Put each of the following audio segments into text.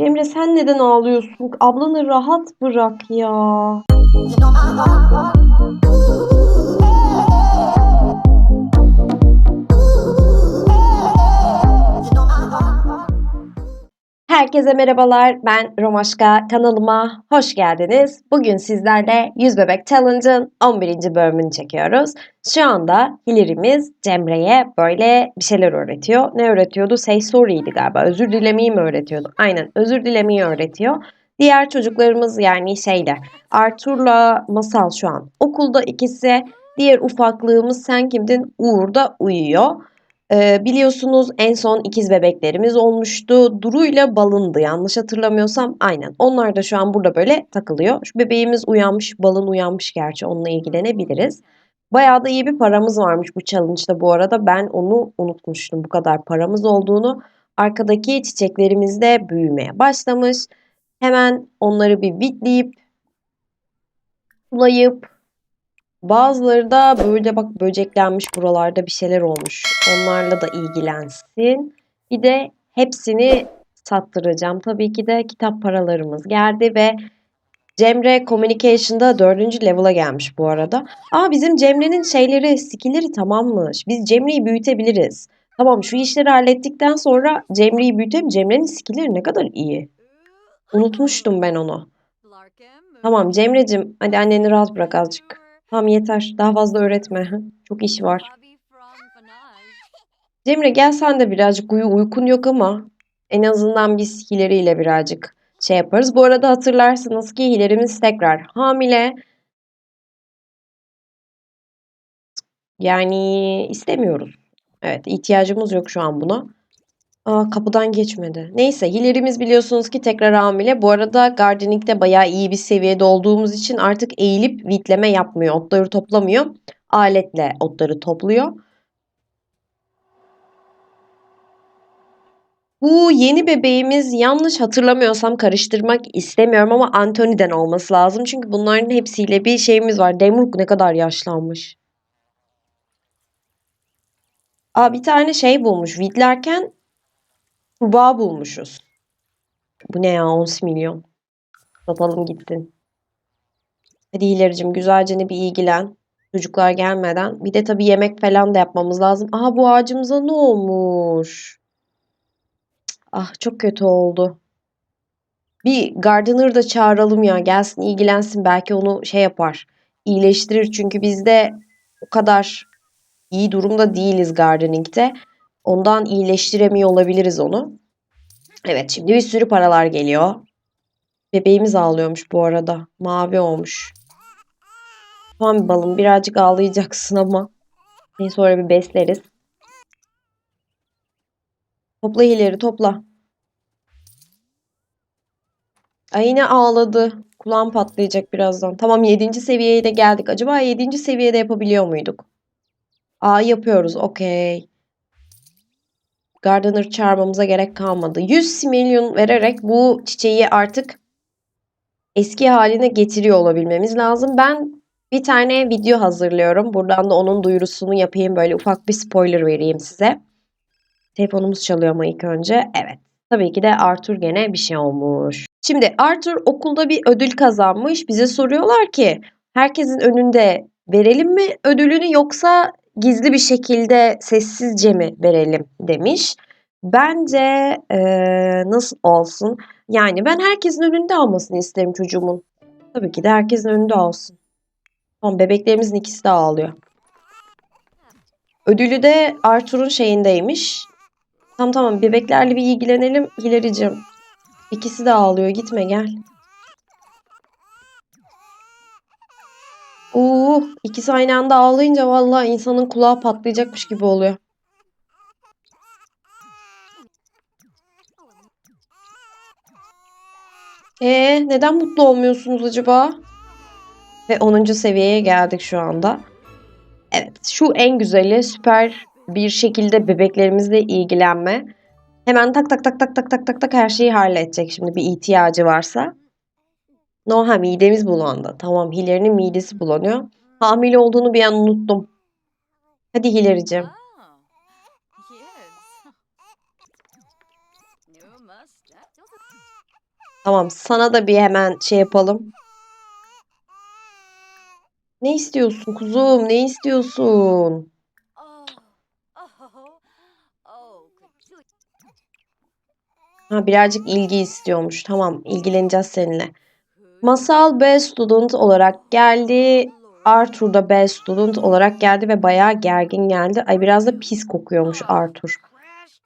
Emre sen neden ağlıyorsun? Ablanı rahat bırak ya. Herkese merhabalar. Ben Romaşka. Kanalıma hoş geldiniz. Bugün sizlerle Yüz Bebek Challenge'ın 11. bölümünü çekiyoruz. Şu anda Hilary'miz Cemre'ye böyle bir şeyler öğretiyor. Ne öğretiyordu? Say sorry'ydi galiba. Özür dilemeyi mi öğretiyordu? Aynen özür dilemeyi öğretiyor. Diğer çocuklarımız yani şeyler. Arthur'la Masal şu an okulda ikisi. Diğer ufaklığımız sen kimdin? Uğur da uyuyor. Ee, biliyorsunuz en son ikiz bebeklerimiz olmuştu. Duru ile Balın'dı yanlış hatırlamıyorsam. Aynen. Onlar da şu an burada böyle takılıyor. Şu bebeğimiz uyanmış, Balın uyanmış gerçi onunla ilgilenebiliriz. Bayağı da iyi bir paramız varmış bu challenge'da bu arada. Ben onu unutmuştum bu kadar paramız olduğunu. Arkadaki çiçeklerimiz de büyümeye başlamış. Hemen onları bir bitleyip sulayıp bazıları da böyle bak böceklenmiş buralarda bir şeyler olmuş. Onlarla da ilgilensin. Bir de hepsini sattıracağım. Tabii ki de kitap paralarımız geldi ve Cemre Communication'da dördüncü level'a gelmiş bu arada. Aa bizim Cemre'nin şeyleri, skill'leri tamammış. Biz Cemre'yi büyütebiliriz. Tamam şu işleri hallettikten sonra Cemre'yi büyütelim. Cemre'nin skill'leri ne kadar iyi. Unutmuştum ben onu. Tamam Cemre'cim hadi anneni rahat bırak azıcık. Tamam yeter. Daha fazla öğretme. Çok iş var. Cemre gel sen de birazcık uyu. Uykun yok ama en azından biz hileriyle birazcık şey yaparız. Bu arada hatırlarsınız ki hilerimiz tekrar hamile. Yani istemiyoruz. Evet ihtiyacımız yok şu an buna. Aa, kapıdan geçmedi. Neyse hilerimiz biliyorsunuz ki tekrar hamile. Bu arada gardening'de bayağı iyi bir seviyede olduğumuz için artık eğilip vitleme yapmıyor. Otları toplamıyor. Aletle otları topluyor. Bu yeni bebeğimiz yanlış hatırlamıyorsam karıştırmak istemiyorum ama Anthony'den olması lazım. Çünkü bunların hepsiyle bir şeyimiz var. Demruk ne kadar yaşlanmış. Aa, bir tane şey bulmuş. Vidlerken kurbağa bulmuşuz. Bu ne ya 10 milyon. Satalım gittin. Hadi ilericim güzelce ne bir ilgilen. Çocuklar gelmeden. Bir de tabii yemek falan da yapmamız lazım. Aha bu ağacımıza ne olmuş? Ah çok kötü oldu. Bir gardener da çağıralım ya. Gelsin ilgilensin. Belki onu şey yapar. İyileştirir. Çünkü biz de o kadar iyi durumda değiliz gardening'de. Ondan iyileştiremiyor olabiliriz onu. Evet şimdi bir sürü paralar geliyor. Bebeğimiz ağlıyormuş bu arada. Mavi olmuş. Tamam balım birazcık ağlayacaksın ama. Seni sonra bir besleriz. Topla ileri topla. Ay yine ağladı. Kulağım patlayacak birazdan. Tamam 7. seviyeye de geldik. Acaba 7. seviyede yapabiliyor muyduk? Aa yapıyoruz. Okey. Gardener çağırmamıza gerek kalmadı. 100 milyon vererek bu çiçeği artık eski haline getiriyor olabilmemiz lazım. Ben bir tane video hazırlıyorum. Buradan da onun duyurusunu yapayım. Böyle ufak bir spoiler vereyim size. Telefonumuz çalıyor ama ilk önce. Evet. Tabii ki de Arthur gene bir şey olmuş. Şimdi Arthur okulda bir ödül kazanmış. Bize soruyorlar ki herkesin önünde verelim mi ödülünü yoksa gizli bir şekilde sessizce mi verelim demiş. Bence ee, nasıl olsun? Yani ben herkesin önünde almasını isterim çocuğumun. Tabii ki de herkesin önünde olsun. Tamam bebeklerimizin ikisi de ağlıyor. Ödülü de Arthur'un şeyindeymiş. Tamam tamam bebeklerle bir ilgilenelim Hilary'cim. İkisi de ağlıyor gitme gel. Uuu ikisi aynı anda ağlayınca vallahi insanın kulağı patlayacakmış gibi oluyor. Ee, neden mutlu olmuyorsunuz acaba? Ve 10. seviyeye geldik şu anda. Evet, şu en güzeli süper bir şekilde bebeklerimizle ilgilenme. Hemen tak tak tak tak tak tak tak tak her şeyi halledecek şimdi bir ihtiyacı varsa. No ha midemiz bulandı. Tamam Hilary'nin midesi bulanıyor. Hamile olduğunu bir an unuttum. Hadi Hilary'cim. Tamam sana da bir hemen şey yapalım. Ne istiyorsun kuzum? Ne istiyorsun? Ha birazcık ilgi istiyormuş. Tamam ilgileneceğiz seninle. Masal Best Student olarak geldi. Arthur da Best Student olarak geldi ve bayağı gergin geldi. Ay biraz da pis kokuyormuş Arthur.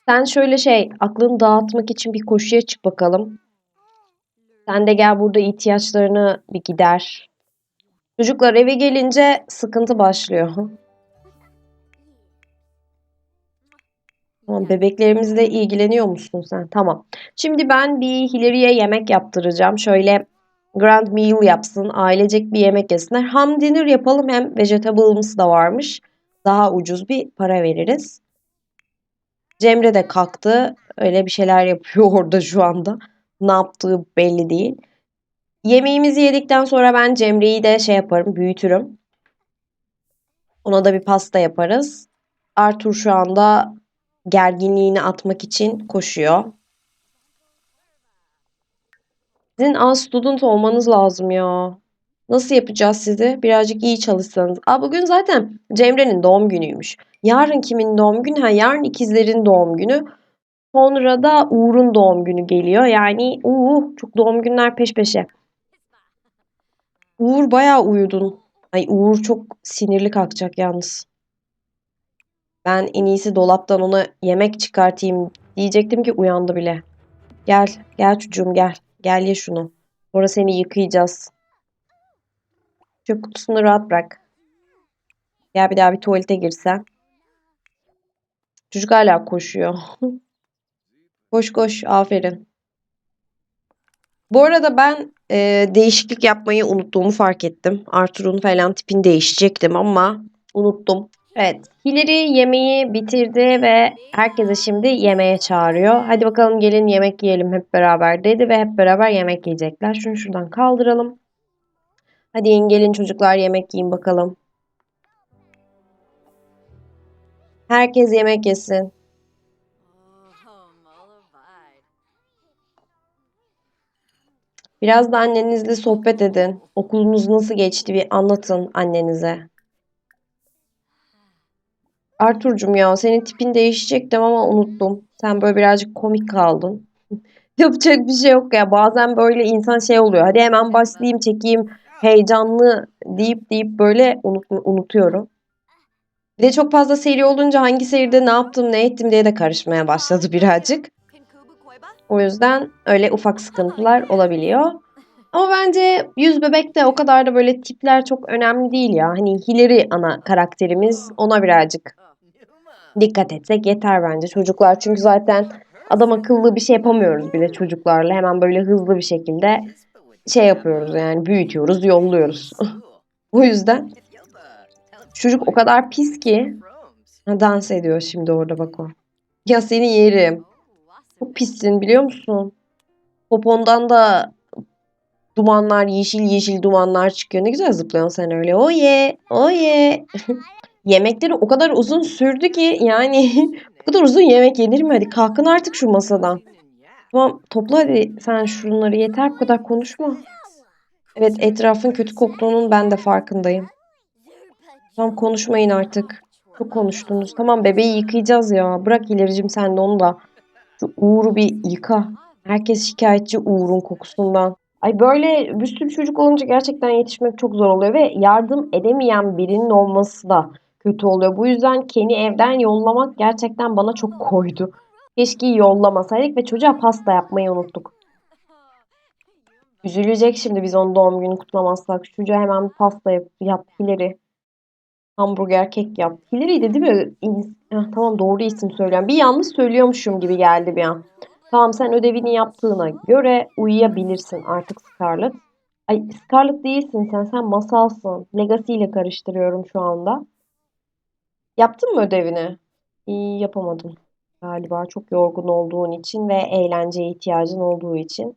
Sen şöyle şey aklını dağıtmak için bir koşuya çık bakalım. Sen de gel burada ihtiyaçlarını bir gider. Çocuklar eve gelince sıkıntı başlıyor. Tamam bebeklerimizle ilgileniyor musun sen? Tamam. Şimdi ben bir Hilary'e yemek yaptıracağım. Şöyle grand meal yapsın. Ailecek bir yemek yesinler. Ham dinner yapalım. Hem vegetables da varmış. Daha ucuz bir para veririz. Cemre de kalktı. Öyle bir şeyler yapıyor orada şu anda. Ne yaptığı belli değil. Yemeğimizi yedikten sonra ben Cemre'yi de şey yaparım, büyütürüm. Ona da bir pasta yaparız. Arthur şu anda gerginliğini atmak için koşuyor. Sizin az student olmanız lazım ya. Nasıl yapacağız sizi? Birazcık iyi çalışsanız. Aa bugün zaten Cemre'nin doğum günüymüş. Yarın kimin doğum günü? Ha yarın ikizlerin doğum günü. Sonra da Uğur'un doğum günü geliyor. Yani uuu çok doğum günler peş peşe. Uğur bayağı uyudun. Ay Uğur çok sinirli kalkacak yalnız. Ben en iyisi dolaptan ona yemek çıkartayım diyecektim ki uyandı bile. Gel, gel çocuğum gel. Gel ye şunu. Sonra seni yıkayacağız. Çöp kutusunu rahat bırak. Gel bir daha bir tuvalete girsen. Çocuk hala koşuyor. koş koş, aferin. Bu arada ben e, değişiklik yapmayı unuttuğumu fark ettim. Arthur'un falan tipini değişecektim ama unuttum. Evet, Hillary yemeği bitirdi ve herkese şimdi yemeğe çağırıyor. Hadi bakalım gelin yemek yiyelim hep beraber dedi ve hep beraber yemek yiyecekler. Şunu şuradan kaldıralım. Hadi yiyin gelin çocuklar yemek yiyin bakalım. Herkes yemek yesin. Biraz da annenizle sohbet edin. Okulunuz nasıl geçti bir anlatın annenize. Arturcum ya senin tipin değişecektim ama unuttum. Sen böyle birazcık komik kaldın. Yapacak bir şey yok ya. Bazen böyle insan şey oluyor. Hadi hemen başlayayım çekeyim heyecanlı deyip deyip böyle unut, unutuyorum. Bir de çok fazla seri olunca hangi seride ne yaptım ne ettim diye de karışmaya başladı birazcık. O yüzden öyle ufak sıkıntılar olabiliyor. Ama bence yüz bebek de o kadar da böyle tipler çok önemli değil ya. Hani Hillary ana karakterimiz ona birazcık dikkat etsek yeter bence çocuklar. Çünkü zaten adam akıllı bir şey yapamıyoruz bile çocuklarla. Hemen böyle hızlı bir şekilde şey yapıyoruz yani büyütüyoruz, yolluyoruz. o yüzden çocuk o kadar pis ki dans ediyor şimdi orada bak o. Ya seni yerim. Çok pissin biliyor musun? Popondan da dumanlar, yeşil yeşil dumanlar çıkıyor. Ne güzel zıplıyorsun sen öyle. Oye, oye. Yemekleri o kadar uzun sürdü ki yani bu kadar uzun yemek yenir mi? Hadi kalkın artık şu masadan. Tamam topla hadi sen şunları yeter bu kadar konuşma. Evet etrafın kötü koktuğunun ben de farkındayım. Tamam konuşmayın artık. Çok konuştunuz. Tamam bebeği yıkayacağız ya. Bırak ilericim sen de onu da. Şu Uğur'u bir yıka. Herkes şikayetçi Uğur'un kokusundan. Ay böyle bir sürü çocuk olunca gerçekten yetişmek çok zor oluyor ve yardım edemeyen birinin olması da kötü oluyor. Bu yüzden Ken'i evden yollamak gerçekten bana çok koydu. Keşke yollamasaydık ve çocuğa pasta yapmayı unuttuk. Üzülecek şimdi biz onun doğum gününü kutlamazsak. Çocuğa hemen pasta yap, yap Hillary. Hamburger kek yap. Hillary'di değil mi? Heh, tamam doğru isim söylüyorum. Bir yanlış söylüyormuşum gibi geldi bir an. Tamam sen ödevini yaptığına göre uyuyabilirsin artık Scarlett. Ay Scarlett değilsin sen. Sen masalsın. Legacy ile karıştırıyorum şu anda. Yaptın mı ödevini? İyi yapamadım. Galiba çok yorgun olduğun için ve eğlenceye ihtiyacın olduğu için.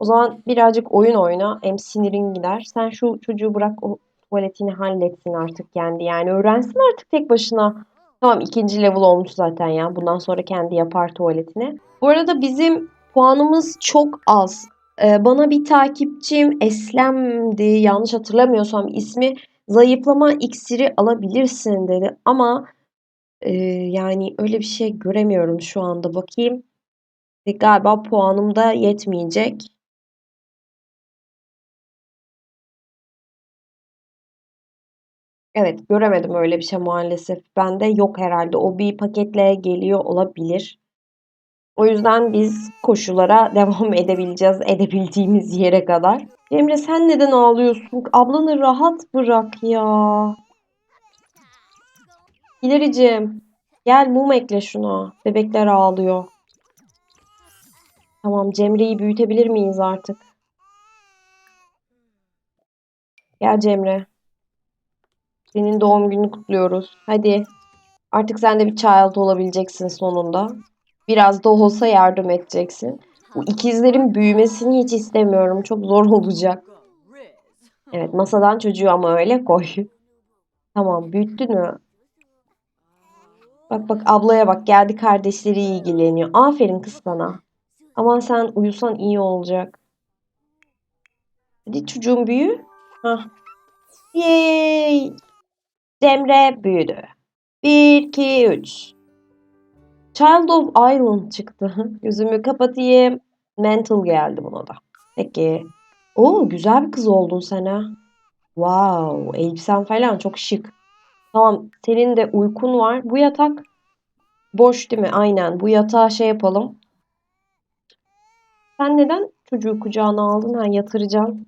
O zaman birazcık oyun oyna. Hem sinirin gider. Sen şu çocuğu bırak o tuvaletini halletsin artık kendi. Yani öğrensin artık tek başına. Tamam ikinci level olmuş zaten ya. Bundan sonra kendi yapar tuvaletini. Bu arada bizim puanımız çok az. Ee, bana bir takipçim Eslem'di yanlış hatırlamıyorsam ismi zayıflama iksiri alabilirsin dedi ama e, yani öyle bir şey göremiyorum şu anda bakayım. Ve galiba puanım da yetmeyecek. Evet göremedim öyle bir şey maalesef. Bende yok herhalde. O bir paketle geliyor olabilir. O yüzden biz koşulara devam edebileceğiz edebildiğimiz yere kadar. Emre sen neden ağlıyorsun? Ablanı rahat bırak ya. İlericim gel mum ekle şuna. Bebekler ağlıyor. Tamam Cemre'yi büyütebilir miyiz artık? Gel Cemre. Senin doğum gününü kutluyoruz. Hadi. Artık sen de bir child olabileceksin sonunda. Biraz da olsa yardım edeceksin. Bu ikizlerin büyümesini hiç istemiyorum. Çok zor olacak. Evet masadan çocuğu ama öyle koy. Tamam büyüttün mü? Bak bak ablaya bak geldi kardeşleri ilgileniyor. Aferin kız sana. Aman sen uyusan iyi olacak. Hadi çocuğun büyü. Hah. Yay. Cemre büyüdü. 1, 2, 3. Child of Island çıktı. Gözümü kapatayım. Mental geldi buna da. Peki. Oo güzel bir kız oldun sen ha. Wow. Elbisen falan çok şık. Tamam. Senin de uykun var. Bu yatak boş değil mi? Aynen. Bu yatağa şey yapalım. Sen neden çocuğu kucağına aldın? Ha yatıracağım.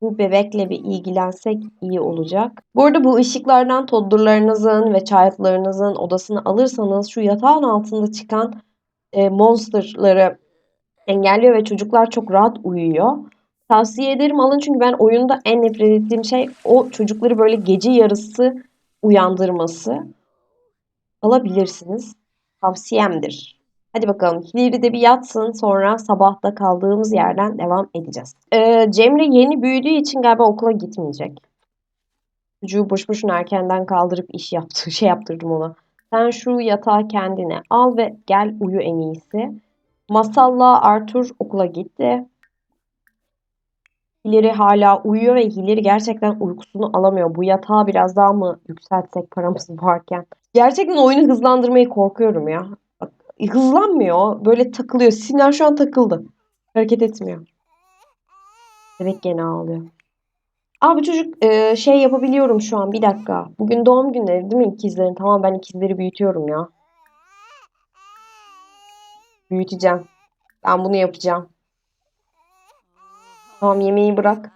Bu bebekle bir ilgilensek iyi olacak. Bu arada bu ışıklardan toddlerlarınızın ve child'larınızın odasını alırsanız şu yatağın altında çıkan e, monsterları engelliyor ve çocuklar çok rahat uyuyor. Tavsiye ederim alın çünkü ben oyunda en nefret ettiğim şey o çocukları böyle gece yarısı uyandırması. Alabilirsiniz. Tavsiyemdir. Hadi bakalım Hilary de bir yatsın sonra sabahta kaldığımız yerden devam edeceğiz. Ee, Cemre yeni büyüdüğü için galiba okula gitmeyecek. Çocuğu boş boşuna erkenden kaldırıp iş yaptı, şey yaptırdım ona. Sen şu yatağı kendine al ve gel uyu en iyisi. Masalla Arthur okula gitti. Hilary hala uyuyor ve Hilary gerçekten uykusunu alamıyor. Bu yatağı biraz daha mı yükseltsek paramız varken? Gerçekten oyunu hızlandırmayı korkuyorum ya. Hızlanmıyor. Böyle takılıyor. Siner şu an takıldı. Hareket etmiyor. Bebek gene ağlıyor. Abi çocuk e, şey yapabiliyorum şu an. Bir dakika. Bugün doğum günleri değil mi ikizlerin? Tamam ben ikizleri büyütüyorum ya. Büyüteceğim. Ben bunu yapacağım. Tamam yemeği bırak.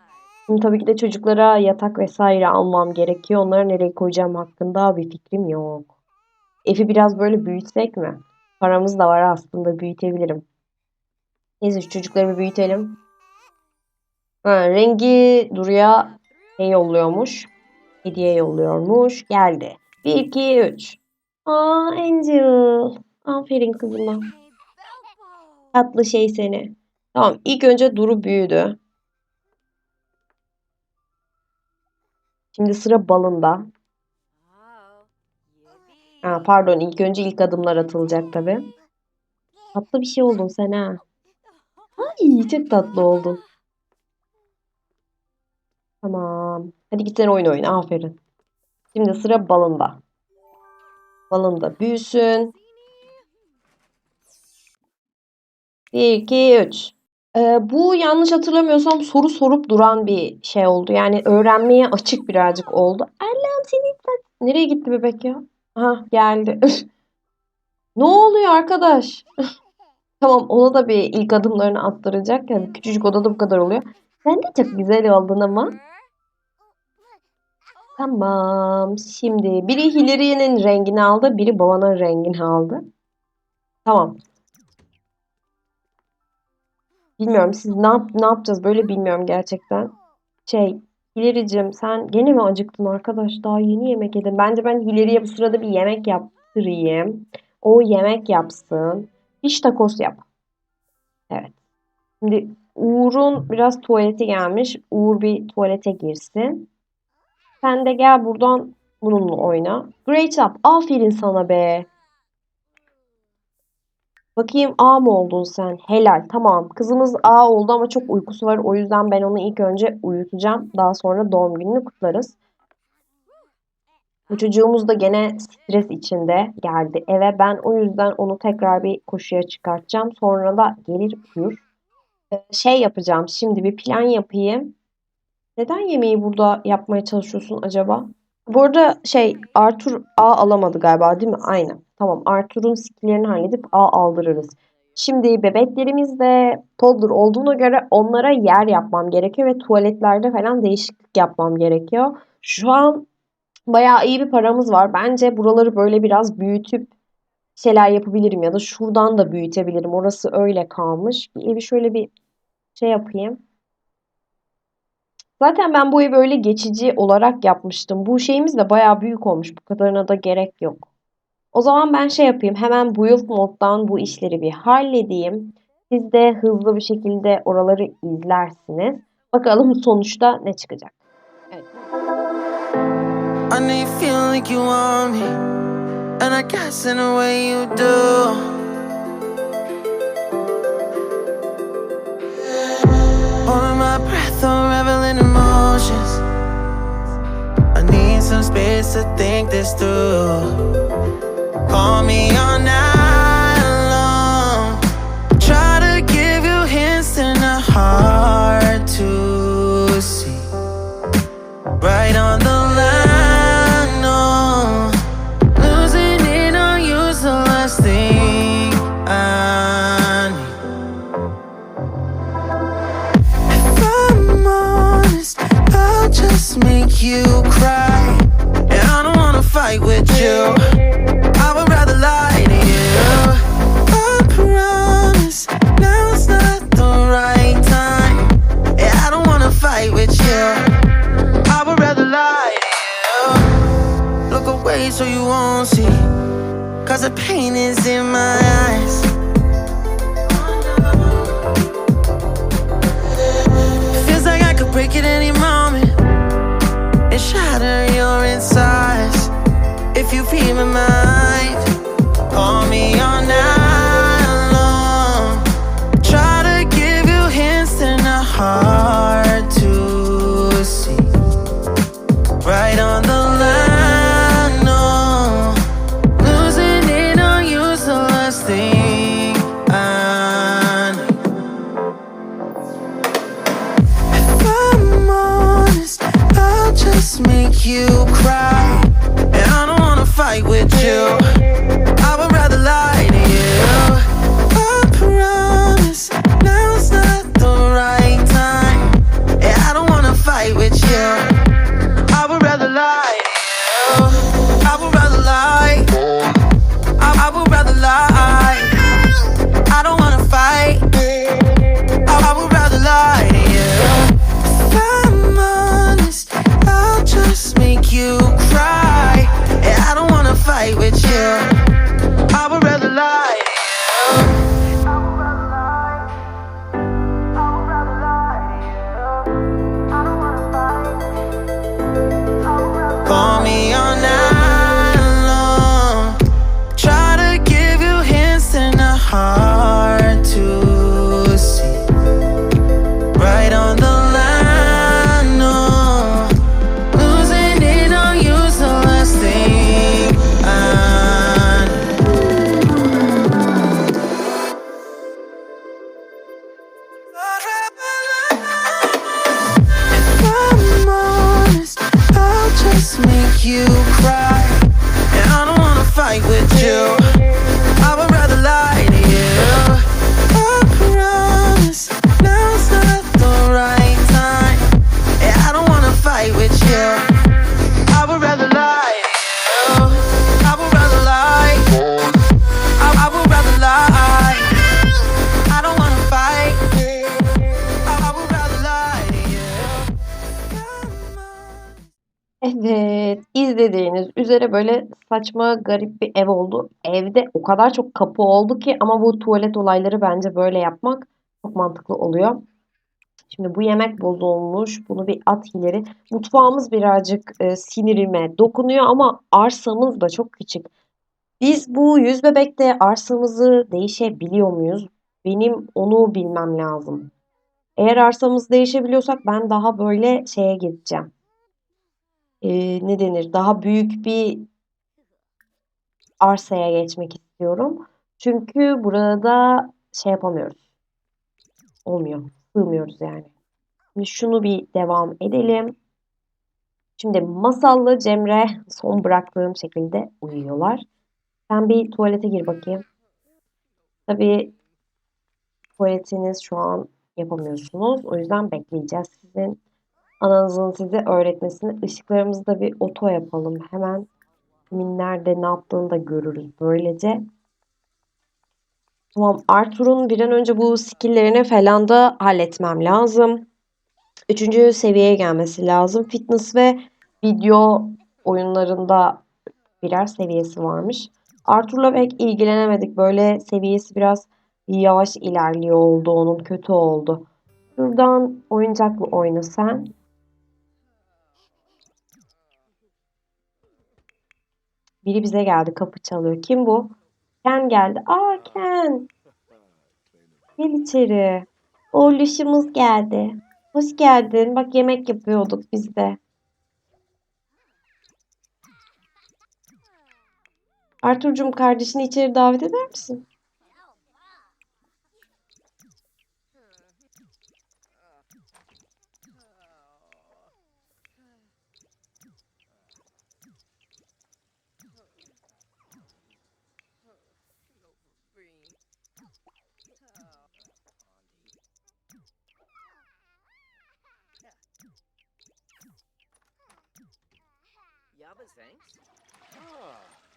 Şimdi tabii ki de çocuklara yatak vesaire almam gerekiyor. Onları nereye koyacağım hakkında bir fikrim yok. Evi biraz böyle büyütsek mi? Paramız da var aslında büyütebilirim. Neyse şu çocukları büyütelim. Ha, rengi Duru'ya şey yolluyormuş. Hediye yolluyormuş. Geldi. 1, 2, 3. Aa Angel. Aferin kızıma. Tatlı şey seni. Tamam ilk önce Duru büyüdü. Şimdi sıra balında. Ha, pardon ilk önce ilk adımlar atılacak tabi. Tatlı bir şey oldun sen ha. Ay çok tatlı oldun. Tamam. Hadi git sen oyun oyna. Aferin. Şimdi sıra balında. Balında büyüsün. 1, 2, 3. Ee, bu yanlış hatırlamıyorsam soru sorup duran bir şey oldu. Yani öğrenmeye açık birazcık oldu. Allah'ım seni Nereye gitti bebek ya? Ha geldi. ne oluyor arkadaş? tamam ona da bir ilk adımlarını attıracak. Yani küçücük odada bu kadar oluyor. Sen de çok güzel oldun ama. Tamam. Şimdi biri Hilary'nin rengini aldı. Biri babanın rengini aldı. Tamam. Bilmiyorum siz ne, yap ne yapacağız böyle bilmiyorum gerçekten. Şey Hilary'cim sen gene mi acıktın arkadaş? Daha yeni yemek yedim. Bence ben Hilary'ye bu sırada bir yemek yaptırayım. O yemek yapsın. Fiş takos yap. Evet. Şimdi Uğur'un biraz tuvaleti gelmiş. Uğur bir tuvalete girsin. Sen de gel buradan bununla oyna. Great job. Aferin sana be. Bakayım A mı oldun sen? Helal. Tamam. Kızımız A oldu ama çok uykusu var. O yüzden ben onu ilk önce uyutacağım. Daha sonra doğum gününü kutlarız. Bu çocuğumuz da gene stres içinde geldi eve. Ben o yüzden onu tekrar bir koşuya çıkartacağım. Sonra da gelir uyur. Ee, şey yapacağım. Şimdi bir plan yapayım. Neden yemeği burada yapmaya çalışıyorsun acaba? Bu arada şey Arthur A alamadı galiba değil mi? Aynen. Tamam Arthur'un skillerini halledip A aldırırız. Şimdi bebeklerimiz de toddler olduğuna göre onlara yer yapmam gerekiyor ve tuvaletlerde falan değişiklik yapmam gerekiyor. Şu an bayağı iyi bir paramız var. Bence buraları böyle biraz büyütüp şeyler yapabilirim ya da şuradan da büyütebilirim. Orası öyle kalmış. Bir evi şöyle bir şey yapayım. Zaten ben bu evi öyle geçici olarak yapmıştım. Bu şeyimiz de bayağı büyük olmuş. Bu kadarına da gerek yok. O zaman ben şey yapayım. Hemen build moddan bu işleri bir halledeyim. Siz de hızlı bir şekilde oraları izlersiniz. Bakalım sonuçta ne çıkacak. Evet. I unraveling emotions. I need some space to think this through. Call me all night long. Try to give you hints and a hard to see. Right on the and böyle saçma garip bir ev oldu. Evde o kadar çok kapı oldu ki ama bu tuvalet olayları bence böyle yapmak çok mantıklı oluyor. Şimdi bu yemek bozulmuş. Bunu bir at ileri. Mutfağımız birazcık e, sinirime dokunuyor ama arsamız da çok küçük. Biz bu yüz bebekte arsamızı değişebiliyor muyuz? Benim onu bilmem lazım. Eğer arsamızı değişebiliyorsak ben daha böyle şeye gideceğim. Ee, ne denir? Daha büyük bir arsaya geçmek istiyorum. Çünkü burada şey yapamıyoruz. Olmuyor. Sığmıyoruz yani. Şimdi şunu bir devam edelim. Şimdi Masallı Cemre son bıraktığım şekilde uyuyorlar. Sen bir tuvalete gir bakayım. Tabii tuvaletiniz şu an yapamıyorsunuz. O yüzden bekleyeceğiz sizin ananızın size öğretmesini. Işıklarımızı da bir oto yapalım. Hemen kimin ne yaptığını da görürüz böylece. Tamam Arthur'un bir an önce bu skill'lerini falan da halletmem lazım. Üçüncü seviyeye gelmesi lazım. Fitness ve video oyunlarında birer seviyesi varmış. Arthur'la pek ilgilenemedik. Böyle seviyesi biraz yavaş ilerliyor oldu onun. Kötü oldu. Şuradan oyuncakla oyna sen. Biri bize geldi. Kapı çalıyor. Kim bu? Ken geldi. Aa Ken. Gel içeri. Oğluşumuz geldi. Hoş geldin. Bak yemek yapıyorduk biz de. Arthur'cum kardeşini içeri davet eder misin?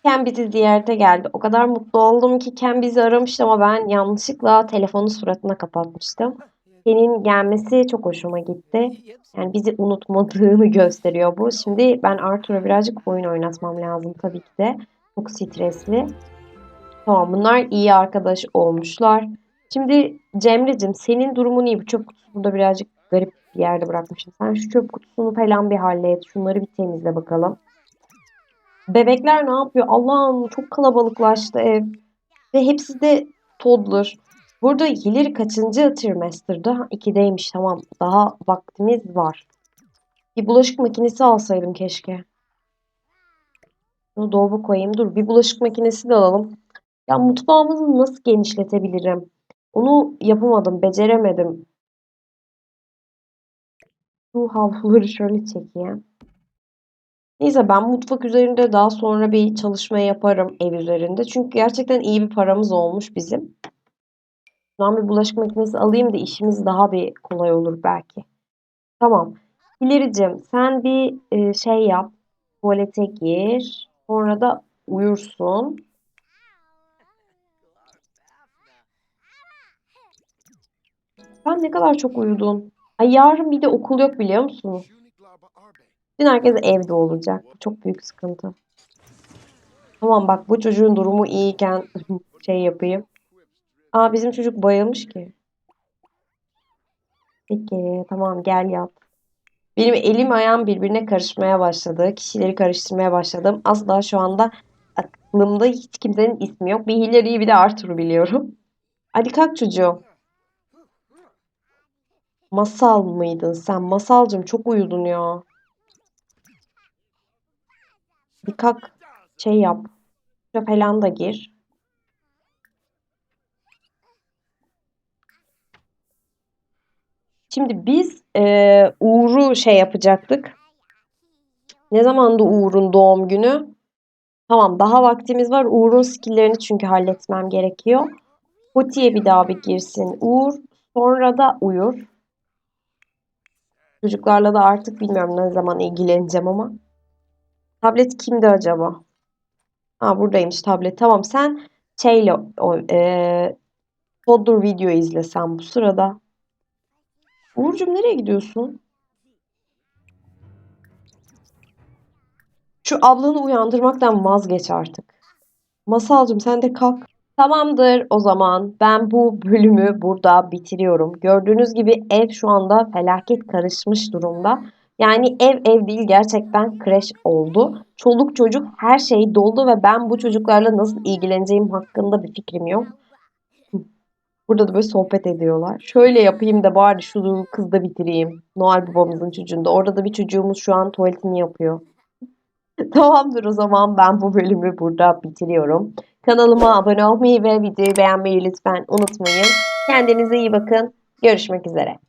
Ken bizi ziyarete geldi. O kadar mutlu oldum ki Ken bizi aramıştı ama ben yanlışlıkla telefonu suratına kapatmıştım. Ken'in gelmesi çok hoşuma gitti. Yani bizi unutmadığını gösteriyor bu. Şimdi ben Arthur'a birazcık oyun oynatmam lazım tabii ki de. Çok stresli. Tamam bunlar iyi arkadaş olmuşlar. Şimdi Cemre'cim senin durumun iyi. Bu çöp kutusunu da birazcık garip bir yerde bırakmışsın. Sen şu çöp kutusunu falan bir hallet. Şunları bir temizle bakalım. Bebekler ne yapıyor? Allah'ım çok kalabalıklaştı ev. Ve hepsi de toddler. Burada Hillary kaçıncı trimesterde? Ha, ikideymiş tamam. Daha vaktimiz var. Bir bulaşık makinesi alsaydım keşke. Bunu dolaba koyayım. Dur bir bulaşık makinesi de alalım. Ya mutfağımızı nasıl genişletebilirim? Onu yapamadım, beceremedim. Şu havluları şöyle çekeyim. Neyse ben mutfak üzerinde daha sonra bir çalışma yaparım ev üzerinde. Çünkü gerçekten iyi bir paramız olmuş bizim. Ben bir bulaşık makinesi alayım da işimiz daha bir kolay olur belki. Tamam. Hilary'cim sen bir e, şey yap. Tuvalete gir. Sonra da uyursun. Sen ne kadar çok uyudun. Ay yarın bir de okul yok biliyor musun? Dün herkes evde olacak. Çok büyük sıkıntı. Tamam bak bu çocuğun durumu iyiyken şey yapayım. Aa bizim çocuk bayılmış ki. Peki tamam gel yat. Benim elim ayağım birbirine karışmaya başladı. Kişileri karıştırmaya başladım. Asla şu anda aklımda hiç kimsenin ismi yok. Bir Hillary'yi bir de Arthur'u biliyorum. Hadi kalk çocuğum. Masal mıydın sen? Masalcım çok uyudun ya. Bir kalk şey yap. Falan da gir. Şimdi biz e, Uğur'u şey yapacaktık. Ne zamandı Uğur'un doğum günü? Tamam daha vaktimiz var. Uğur'un skill'lerini çünkü halletmem gerekiyor. Poti'ye bir daha bir girsin Uğur. Sonra da uyur. Çocuklarla da artık bilmiyorum ne zaman ilgileneceğim ama. Tablet kimde acaba? Ha buradaymış tablet. Tamam sen şeyle o, e, Toddler video izle sen bu sırada. Uğurcuğum nereye gidiyorsun? Şu ablanı uyandırmaktan vazgeç artık. Masalcığım sen de kalk. Tamamdır o zaman ben bu bölümü burada bitiriyorum. Gördüğünüz gibi ev şu anda felaket karışmış durumda. Yani ev ev değil gerçekten kreş oldu. Çoluk çocuk her şey doldu ve ben bu çocuklarla nasıl ilgileneceğim hakkında bir fikrim yok. Burada da böyle sohbet ediyorlar. Şöyle yapayım da bari şu kızı da bitireyim. Noel babamızın çocuğunda. Orada da bir çocuğumuz şu an tuvaletini yapıyor. Tamamdır o zaman ben bu bölümü burada bitiriyorum. Kanalıma abone olmayı ve videoyu beğenmeyi lütfen unutmayın. Kendinize iyi bakın. Görüşmek üzere.